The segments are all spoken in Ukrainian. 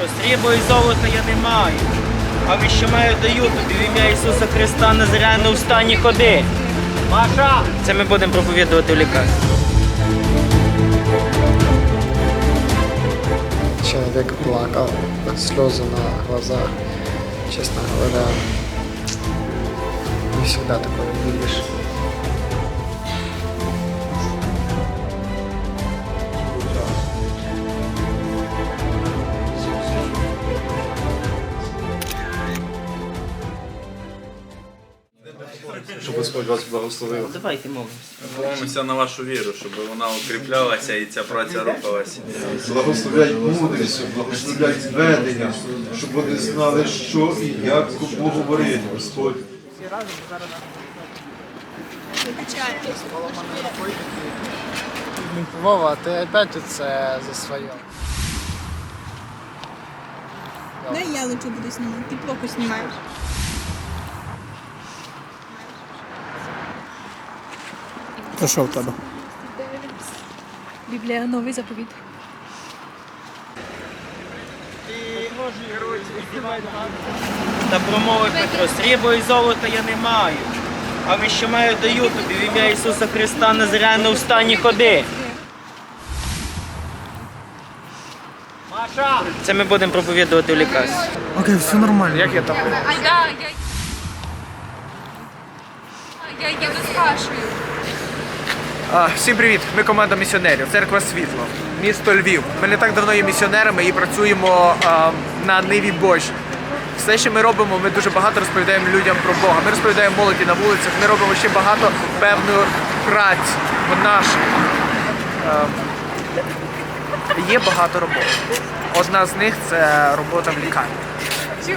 Срібла і золота я не маю. А що маю даю тобі в ім'я Ісуса Христа Назаряну встані ходи. Маша! Це ми будемо проповідувати в лікарні. Человек плакал, слезы на глазах. Честно говоря, не всегда такое видишь. Щоб Господь вас благословив. Давайте молимося. Молимося на вашу віру, щоб вона укріплялася і ця праця рухалася. Благословляй мудрість, благословляй зведення, щоб вони знали, що і як кому говорити, Господь. Вова, ты опять тут э, за свое. Дай я лучше буду снимать. Ты плохо снимаешь. Це що в тебе? Біблія новий заповіт. Та промови Петро, срібла і золота я не маю. А що маю даю тобі в ім'я Ісуса Христа Назаряну встані ходи. Маша! Це ми будемо проповідувати в лікарні. Окей, все нормально. Як я там? А да, я... Я їду з кашею. Всім привіт! Ми команда місіонерів, церква Світло, місто Львів. Ми не так давно є місіонерами і працюємо на ниві Божій. Все, що ми робимо, ми дуже багато розповідаємо людям про Бога. Ми розповідаємо молоді на вулицях, ми робимо ще багато певної праці наших. Е, Є багато робот. Одна з них це робота в лікарні.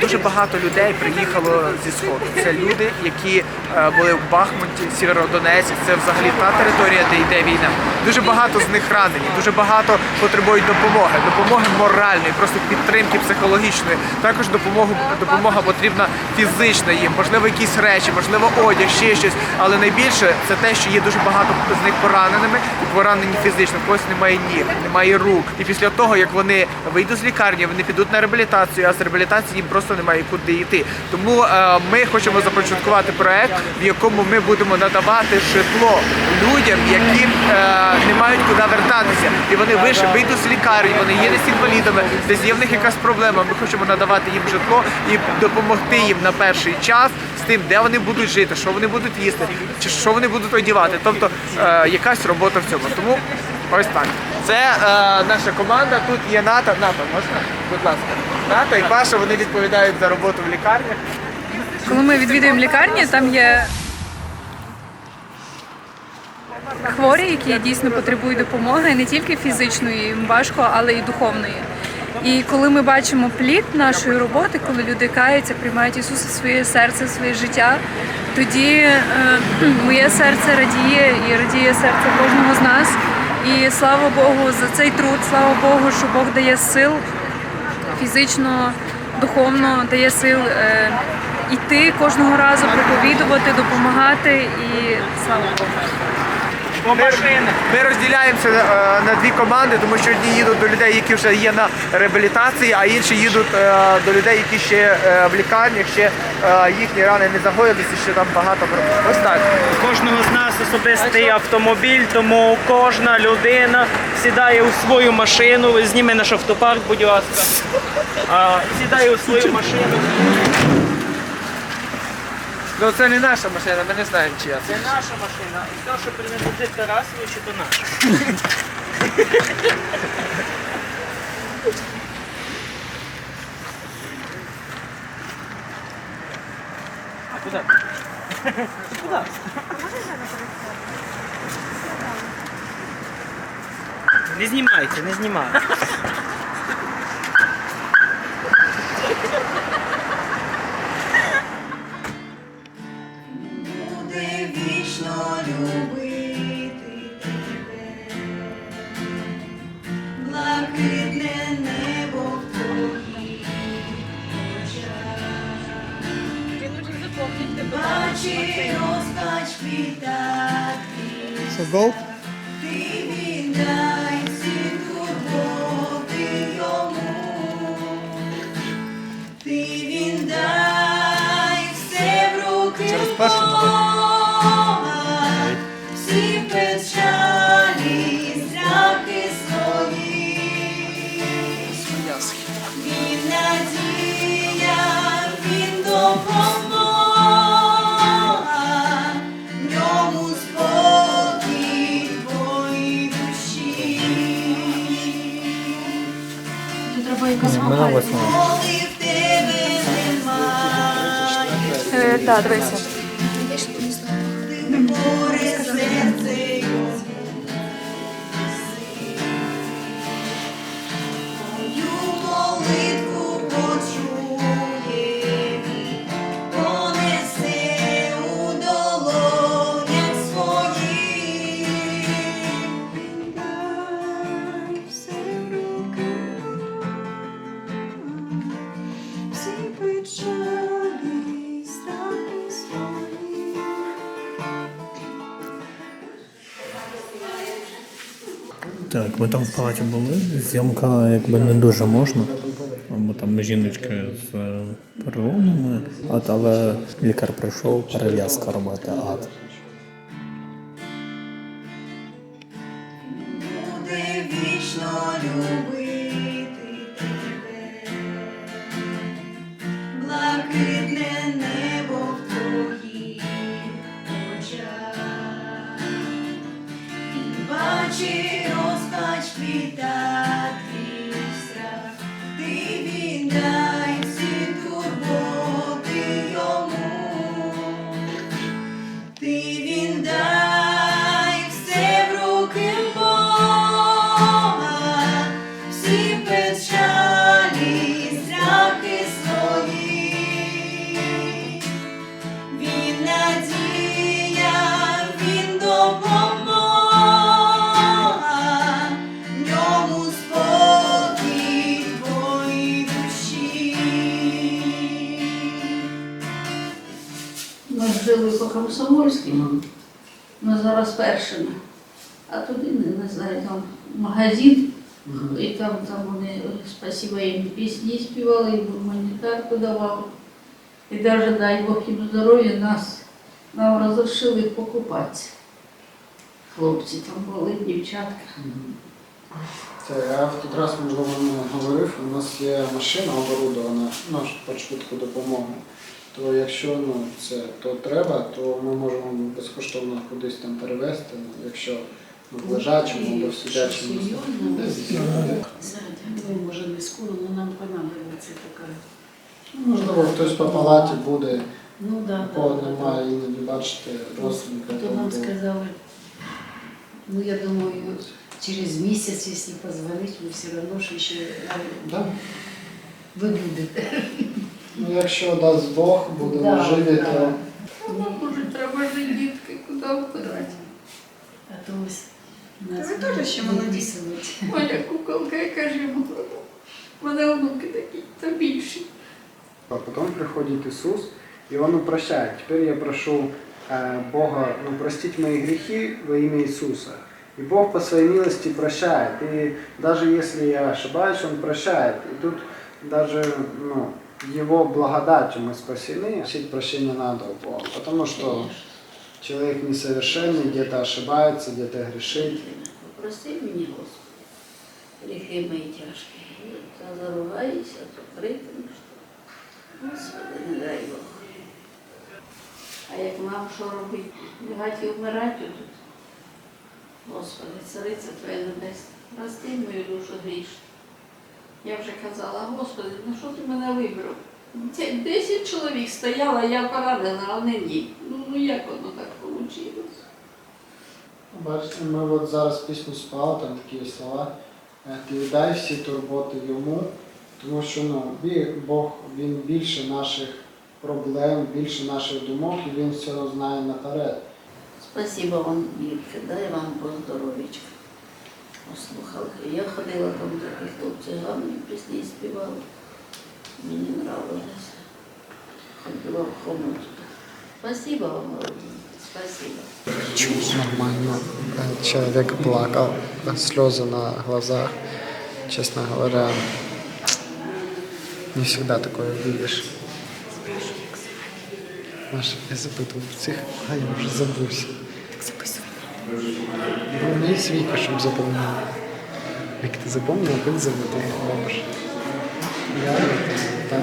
Дуже багато людей приїхало зі сходу. Це люди, які е, були в Бахмуті, Сєвєродонецьк. Це взагалі та територія, де йде війна. Дуже багато з них ранені, дуже багато потребують допомоги, допомоги моральної, просто підтримки психологічної. Також допомогу допомога потрібна фізична їм, можливо, якісь речі, можливо, одяг, ще щось. Але найбільше це те, що є дуже багато з них пораненими і поранені фізично. Когось немає ніг, немає рук. І після того, як вони вийдуть з лікарні, вони підуть на реабілітацію, а з реабілітації їм просто немає куди йти. Тому е, ми хочемо започаткувати проект, в якому ми будемо надавати житло людям, які е, не мають куди вертатися. І вони вийшли, вийдуть з лікарні, вони є десь інвалідами, десь є в них якась проблема. Ми хочемо надавати їм житло і допомогти їм на перший час з тим, де вони будуть жити, що вони будуть їсти, чи що вони будуть одягати. Тобто е, якась робота в цьому. Тому ось так. Це е, наша команда. Тут є Ната. Ната, можна? Будь ласка. Ната і Паша вони відповідають за роботу в лікарнях. Коли ми відвідуємо лікарні, там є хворі, які дійсно потребують допомоги не тільки фізичної, їм важко, але й духовної. І коли ми бачимо плід нашої роботи, коли люди каються, приймають Ісуса своє серце, своє життя, тоді е, моє серце радіє і радіє серце кожного з нас. І слава Богу за цей труд, слава Богу, що Бог дає сил фізично, духовно дає сил е, йти кожного разу, проповідувати, допомагати і слава Богу. По машинах. Ми розділяємося е, на дві команди, тому що одні їдуть до людей, які вже є на реабілітації, а інші їдуть е, до людей, які ще е, в лікарнях, ще е, їхні рани не загоїлися, ще там багато проблем. Ось так. У кожного з нас особистий автомобіль, тому кожна людина сідає у свою машину. Зніми наш автопарк, будь ласка. А, сідає у свою машину. Ну це не наша машина, ми не знаємо чия. Це наша машина. І все, що принадлежить Тарасовичу, то наше. А куди? Куди? Не знімайте, не знімайте. Блакитне небо в твоїх очах. Бачи розпач квітах, Що, гол? ти дивися. Так, ми там в палаті були. Зйомка якби не дуже можна. Бо там жіночки з е, переломами, але лікар прийшов перев'язка робити ад. По Комсомольському, ми зараз першими. А туди, не, не знаю, там магазин, і там, там вони спасибо їм пісні співали, і гуманітарку давали. І навіть дай Бог їм здоров'я, нас нам розрішили покупатися. Хлопці там були, дівчатка. Я в той раз, можливо, не говорив, у нас є машина оборудована ну, по швидку допомоги. То якщо ну, це то треба, то ми можемо безкоштовно кудись там перевезти, ну, якщо ну, в лежачому або в сидячому. Ну, може не скоро, але нам понадобиться така. Ну, Можливо, хтось по палаті буде, Ну да, кого немає іноді бачите родственника. То там, нам сказали, ну я думаю, через месяц, если позвонить, мы все равно же еще Да. вы будете. Ну, якщо дасть Бог, будемо Да, живі, да. то Ну, може, треба ж дітки куди вбирати. А то ось нас Ви теж ще молоді. виписують. Моя куколка, яка живе. У мене онуки такі, та більші. А потом приходит Иисус, и Он упрощает. Теперь я прошу э, Бога ну, простить мои грехи во имя Иисуса. И Бог по своей милости прощает. И даже если я ошибаюсь, Он прощает. И тут даже ну, Его благодатью мы спасены. Просить прощения надо у Бога. Потому что человек несовершенный, где-то ошибается, где-то грешит. Прости мені, Господи, гріхи мої тяжкі. Та заруваюся, то крикну, що Господи, не дай Бог. А як нам що робити? Лягати і вмирати тут. Господи, цариця Твоя небесна, прости мою душу грішну. Я вже казала, Господи, ну що ти мене вибрав? 10 чоловік стояло, я поранена, а вони ні. Ну, ну як воно так вийшло? Бачите, ми от зараз пісню спали, там такі слова. е, Ти віддай всі турботи йому, тому що ну, Бог він більше наших проблем, більше наших думок, і він все знає наперед. Спасибо вам, дітки, дай вам по здоров'ячку. Послухали. Я ходила там такі хлопці гарні пісні співали. Мені нравилось. Ходила в хомут. Спасибо вам, родина. Спасибо. Нормально. Э, Человек плакал, слезы на глазах. Честно говоря, не всегда такое видишь. Маша, я запитував цих, а я вже забувся. Ну, Не свіка, щоб запомнив. Як ти запомнив, як забути можеш. Я так.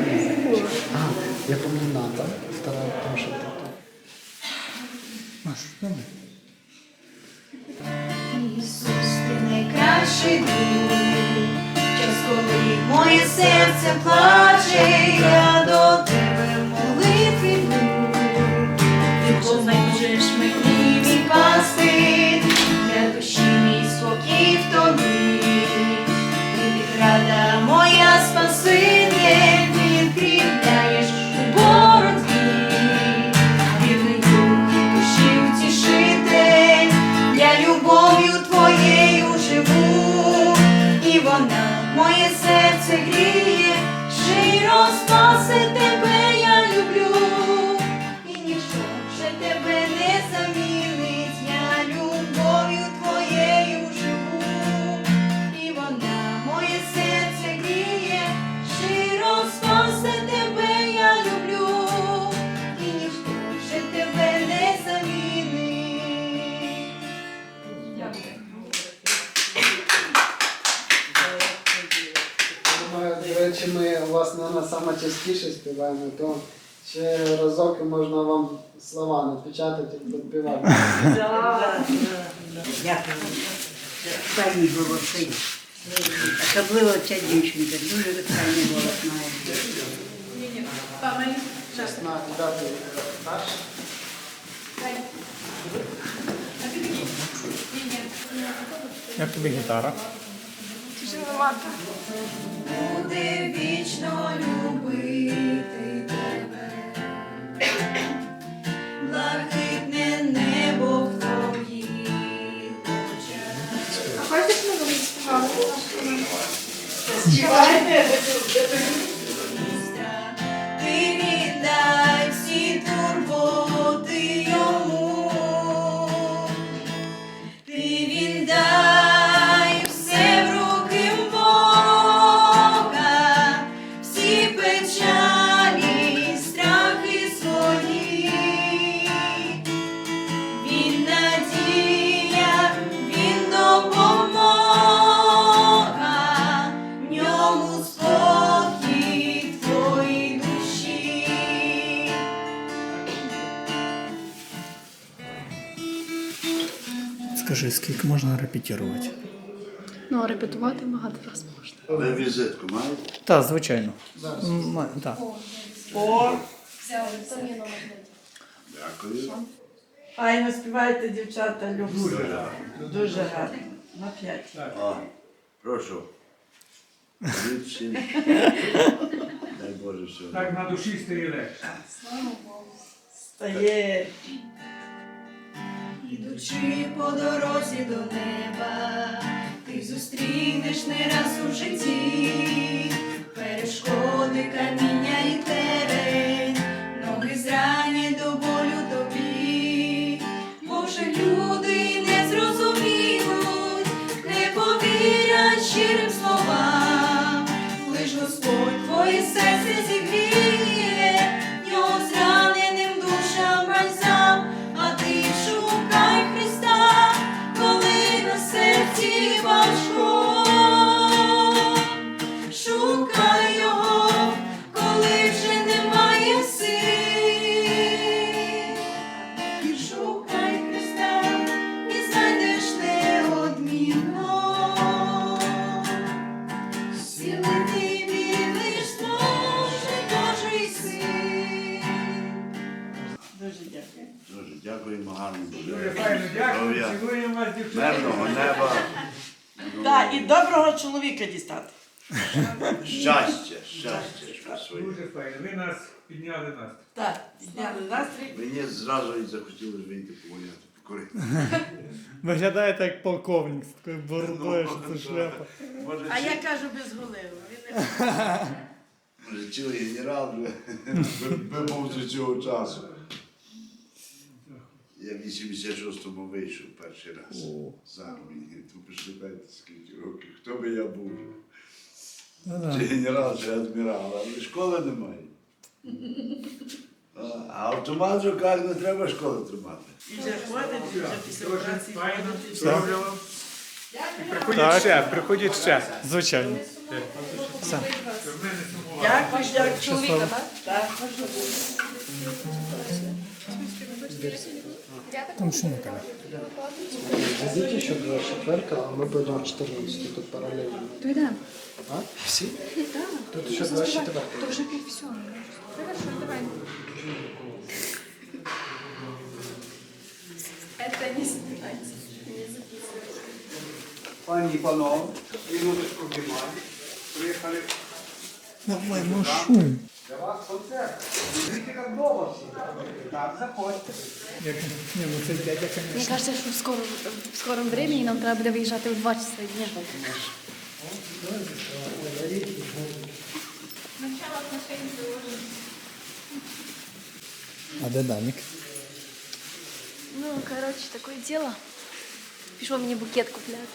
А, я помню надо. Вторая, потому что ты Маш, давай. Ісус, ти найкращий друг, час, коли моє серце плаче, я до тебе молитви йду. Ти поможеш мені співаємо, то ще разок можна вам слова напечатати і підпівати. Дякую. Файний голос. Особливо ця дівчинка, дуже файний голос має. Чесно, дати наш. Як тобі гітара? Буде вічно любити тебе. Блакитне небо в твоїх очах. А хочеш ми будемо співати? Ти репетирувати? Ну, репетувати багато разів можна. Ви візитку маєте? Так, звичайно. Так. Дякую. Файно співаєте, дівчата, люблю. Дуже гарно. На п'ять. Прошу. Дай Боже всього. Так на душі стає легше. Стає. Ідучи по дорозі до неба, ти зустрінеш не раз у житті перешкоди, каміння і терен, чоловіка дістати. Щастя, щастя своє. Дуже файно. Ви нас підняли нас. Так, підняли настрій. Мені зразу і захотілося вийти погуляти, покорити. Виглядаєте як полковник з такою бородою, що це шляпа. Може, А чи- я кажу без голови. Він не може, цілий генерал би- би був до цього часу. Я в 86-му вийшов перший раз з армії. То посчитайте, скільки років. Хто би я був? Чи генерал, чи адмірал, але школи немає. А автомат в руках не треба школи тримати. І вже ходить, вже після операції файно. ходить. Приходять ще, приходять ще. Звичайно. Сумували. Дякую, дякую. Чоловіка, так? Так. Там ще Наталя. Зайдите еще 24 а мы пойдем 14 тут параллельно. То йдемо. А? Все? Так. Тут еще 24 То вже пів все. Хорошо, давай. Это не снимается. Пані і панове, минуточку внимання. Приїхали. Давай, ну шум. Для вас концерт. Видите, как дома всі. Так, заходьте. Як, ні, ну це дядя, Мені конечно. кажеться, що в скорому, в скорому времени нам треба буде виїжджати в 2 часа дня. А де Данік? Ну, коротше, таке діло. Пішов мені букет купляти.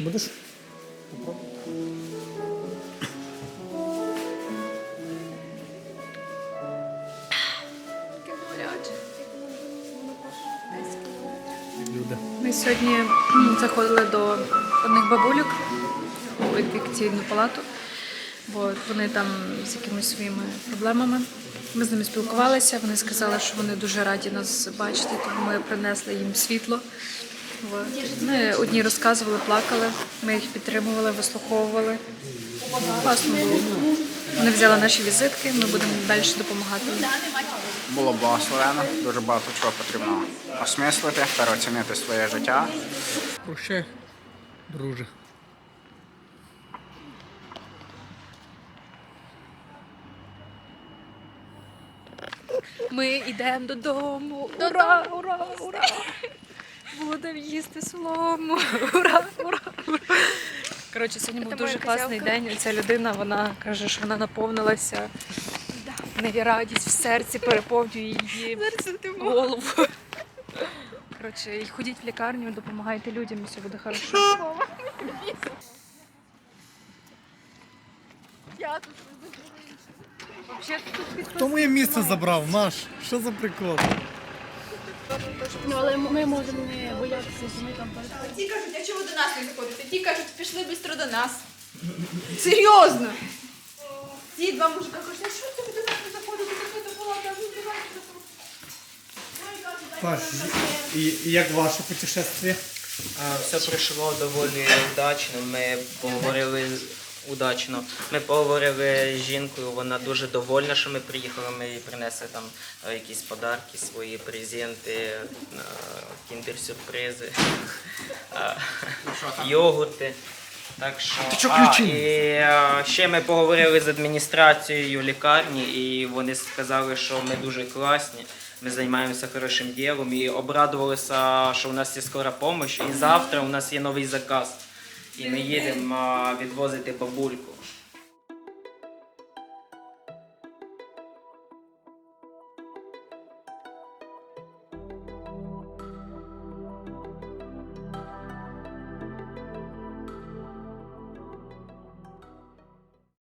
Будеш? Ми сьогодні заходили до одних бабулюк у інфекційну палату, бо вони там з якимись своїми проблемами. Ми з ними спілкувалися, вони сказали, що вони дуже раді нас бачити, тому ми принесли їм світло. Ми одні розказували, плакали, ми їх підтримували, вислуховували. Класно було. Вони взяли наші візитки, ми будемо далі допомагати було благословено, дуже багато чого потрібно осмислити, переоцінити своє життя. Прощай, друже. Ми йдемо додому. Ура, ура, ура! Будемо їсти солому. Ура, ура, ура. Коротше, сьогодні був Це дуже класний день. Ця людина вона каже, що вона наповнилася. В неї радість в серці переповнює її голову. Коротше, і ходіть в лікарню, допомагайте людям, і все буде хорошо. Хто моє місце забрав? Наш? Що за прикол? Ну, але ми можемо не боятися, що ми там перед Ті кажуть, а чого ви до нас не заходите? Ті кажуть, пішли швидко до нас. Серйозно. Ті два мужика кажуть, а що це ви до нас не заходите? Це це палата, ви давайте і, і як ваше путешествие? Все пройшло доволі удачно. Ми поговорили удачно. Ми поговорили з жінкою, вона дуже довольна, що ми приїхали. Ми їй принесли там е, якісь подарки, свої презенти, е, кіндер-сюрпризи, е, йогурти. Так що, Ти а, і е, ще ми поговорили з адміністрацією лікарні, і вони сказали, що ми дуже класні. Ми займаємося хорошим ділом і обрадувалися, що у нас є скора допомога. І завтра у нас є новий заказ. І ми їдемо відвозити бабульку.